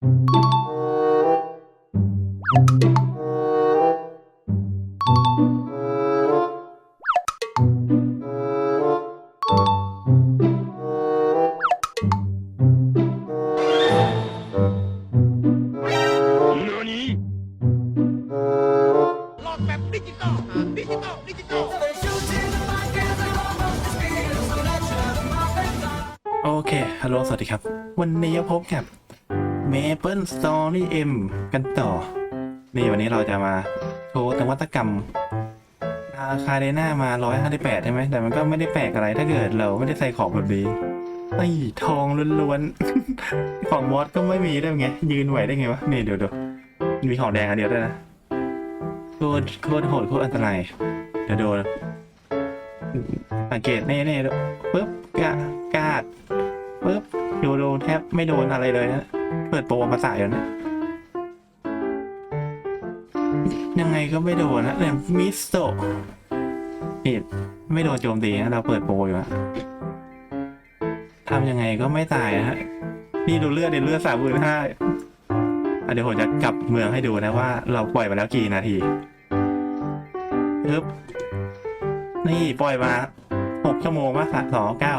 โอเค ฮัลโหล สวัสดีครับ วันนี้พบกับ Maple Story M กันต่อ นี่วันนี้เราจะมาโชว์นวัตกรรมราคาเดน่ามา 158 ใช่ไหม แต่มันก็ไม่ได้แปลกอะไรถ้าเกิดเราไม่ได้ใส่ของแบบนี้ไอ้ทองล้วนๆ ของมอสก็ไม่มีได้ไง ยืนไหวได้ไงวะ นี่เดี๋ยวดูมีของแดงอันเดียวด้วยนะ โคตรโคตรโหดโคตรอันตราย เดี๋ยวโดนสังเกตเน่ๆดูปึ๊บกะกาดปึ๊บ ดูดูแทบไม่โดนอะไรเลยนะ เปิดโปรมาสายแล้วนะ ยังไงก็ไม่โดนนะเนี่ยมิสโตนี่ไม่โดนโจมตีนะเราเปิดโปรอยู่อะทำยังไงก็ไม่ตายนะฮะ นี่ดูเลือดดิเลือดสามหมื่นห้าเดี๋ยวผมจะกลับเมืองให้ดูนะว่า เราปล่อยมาแล้วกี่นาทีปึ๊บนี่ปล่อยมาหกชั่วโมงวะสองเก้า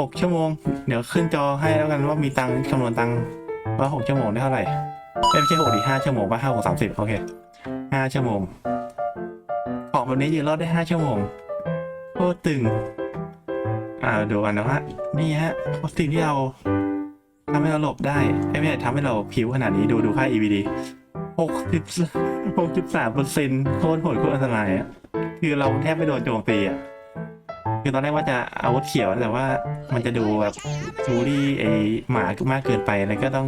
หกชั่วโมง เดี๋ยวขึ้นจอให้แล้วกันว่ามีตังค์คำนวณตังค์ว่าหกชั่วโมงได้เท่าไหร่ ไม่ใช่หกดิห้าชั่วโมงว่าห้าหกสามสิบโอเคห้าชั่วโมง ของแบบนี้ยืนรอดได้ห้าชั่วโมงโคตรตึง อ่าดูกันนะฮะ นี่ฮะสิ่งที่เราทำให้เราหลบได้ไม่ใช่ทำให้เราผิวขนาดนี้ดูดูค่า EVD หกสิบหกจุดสามเปอร์เซ็นต์โคตรโหดโคตรอันตรายอะ คือเราแทบไม่โดนโจมตีอะ คือตอนแรกว่าจะอาวุธเขียวแต่ว่ามันจะดูแบบบูลลี่ไอหมามากเกินไปเลยก็ต้อง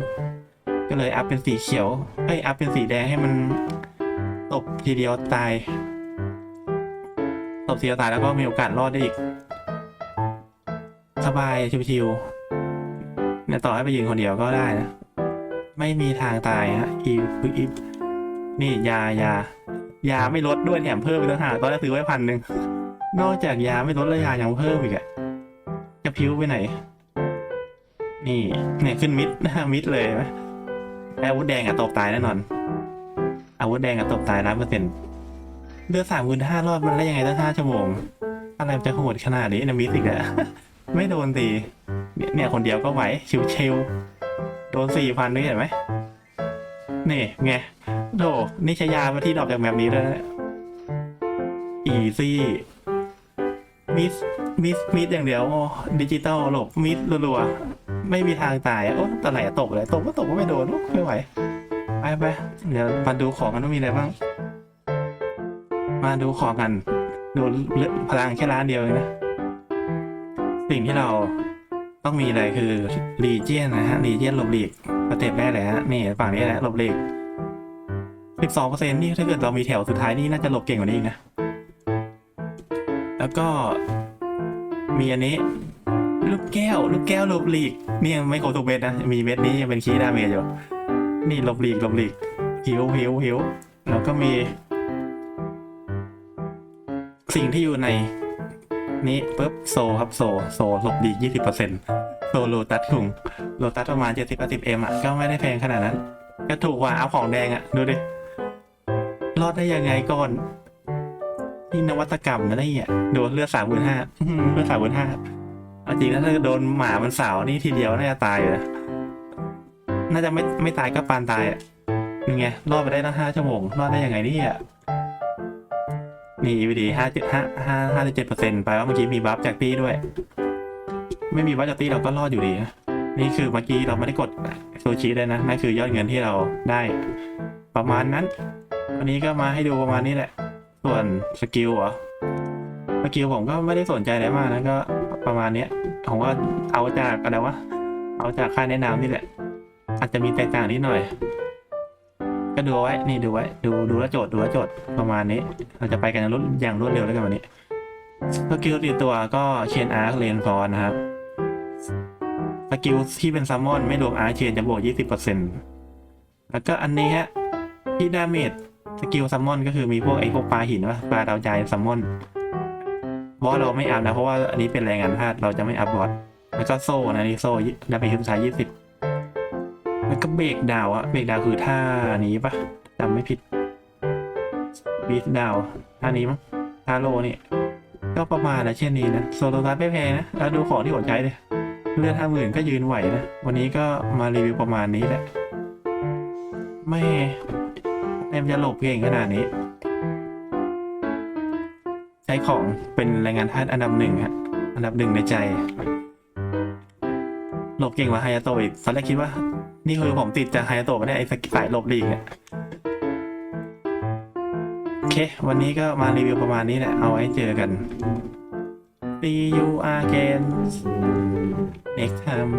ก็เลยอัพเป็นสีเขียวเอ้ยอัพเป็นสีแดงให้มันตบทีเดียวตายตบทีเดียวตายแล้วก็มีโอกาสรอดได้อีก สบายชิวๆเนี่ยต่อให้ไปยืนคนเดียวก็ได้นะไม่มีทางตายฮะอีฟอีฟนี่ยายายาไม่ลดด้วยแถมเพิ่มไปต่างหากตอนแรกซื้อไว้พันหนึ่ง นอกจากยาไม่ลดแล้วยายังเพิ่มอีกอะจะพิ้วไปไหน นี่เนี่ยขึ้นมิดมิดเลยไหมอาวุธแดงอะตบตายแน่นอน อาวุธแดงอะตบตายร้อยเปอร์เซ็นต์เลือดสามคูณห้ารอบมันได้ยังไงตั้งห้าชั่วโมง อะไรจะโหดขนาดนี้นะมิดอีกอะไม่โดนตีเนี่ยเนี่ยคนเดียวก็ไหวชิวเชลโดนสี่พันด้วยเห็นไหมนี่ไงโดนี่ใช้ยามาที่ดอกจากแบบนี้ด้วยอีซี่ มิสมิสมิสอย่างเดียวโอ้ดิจิตอลหลบมิสรัวๆไม่มีทางตายอะโอ้ตอนไหนอะตกเลยตกก็ตกก็ไม่โดนไม่ไหวไปไปเดี๋ยวมาดูของกันว่ามีอะไรบ้าง มาดูของกัน ดูพลังแค่ล้านเดียวเองนะ สิ่งที่เราต้องมีเลยคือรีเจียนนะฮะรีเจียนหลบหลีกสเต็ปแรกเลยฮะนี่ฝั่งนี้แหละหลบหลีกสิบสองเปอร์เซ็นต์นี่ถ้าเกิดเรามีแถวสุดท้ายนี่น่าจะหลบเก่งกว่านี้อีกนะ แล้วก็มีอันนี้ลูกแก้ว ลูกแก้วลบหลีกนี่ยังไม่ครบทุกเม็ดนะ มีเม็ดนี้ยังเป็นคีดาเมจอยู่นี่ลบหลีกลบหลีกหิวหิวหิวแล้วก็มี สิ่งที่อยู่ใน นี้ปุ๊บโซครับโซโซลบดียี่สิบเปอร์เซ็นต์โซโลตัสถุงโลตัสประมาณเจ็ดสิบแปดสิบเอ็มอะก็ไม่ได้แพงขนาดนั้น ก็ถูกกว่าเอาของแดงอะ ดูดิ รอดได้ยังไงก่อน นี่นวัตกรรมนะเนี่ยโดนเลือดสามหมื่นห้าเลือดสามหมื่นห้าจริงๆถ้าโดนหมามันสาวนี่ทีเดียวน่าจะตายเลยน่าจะไม่ไม่ตายก็ปานตายอะยังไงรอดไปได้ตั้งห้าชั่วโมงรอดได้ยังไงเนี่ยนี่ EVD ห้าเจ็ดห้าห้าห้าเจ็ดเปอร์เซ็นต์ไปว่าเมื่อกี้มีบัฟจากตี้ด้วย ไม่มีบัฟจากตี้เราก็รอดอยู่ดีนะนี่คือเมื่อกี้เราไม่ได้กดซูชิเลยนะนั่นคือยอดเงินที่เราได้ ประมาณนั้น วันนี้ก็มาให้ดูประมาณนี้แหละ ส่วนสกิลเหรอสกิลผมก็ไม่ได้สนใจอะไรมากนะก็ประมาณเนี้ยผมว่าเอาจากอะไรวะเอาจากค่าแนะนำนี่แหละ อาจจะมีแตกต่างนิดหน่อย ก็ดูไว้ นี่ดูไว้ ดูดูแลโจทย์ดูแลโจทย์ประมาณนี้ เราจะไปกันรวดอย่างรวดเร็วแล้วกันวันนี้สกิลติดตัวก็เชนอาร์คเลนฟอนนะครับสกิลที่เป็นซัมมอนไม่รวมอาร์เชนจะบวก 20%แล้วก็อันนี้ฮะที่ดาเมจ กิลซัมมอนก็คือมีพวกไอ้พวกปลาหินว่าปลาดาวใจซัมมอนบอสเราไม่อัพนะ เพราะว่าอันนี้เป็นแรงงานธาตุเราจะไม่อัพบอสแล้วก็โซ่นะนี่โซ่ดาเมจสุดท้ายยี่สิบมันก็เบรกดาวอะเบรกดาวคือท่านี้ปะจำไม่ผิดบีทดาวท่านี้มั้งท่าโลนี่ก็ประมาณนะเช่นนี้นะโซโลตัสไม่แพงนะแล้วดูของที่ผมใช้เลยเลือดห้าหมื่นก็ยืนไหวนะ วันนี้ก็มารีวิวประมาณนี้แหละ ไม่ เต็มจะหลบเก่งขนาดนี้ ใช้ของเป็นแรงงานทาสอันดับหนึ่งฮะอันดับหนึ่งในใจ หลบเก่งกว่าไฮยาโตะอีกตอนแรกคิดว่า นี่คือผมติดจากไฮยาโตะไม่ได้ไอ้สายหลบลีกอะโอเค วันนี้ก็มารีวิวประมาณนี้แหละ เอาไว้เจอกัน See you again next time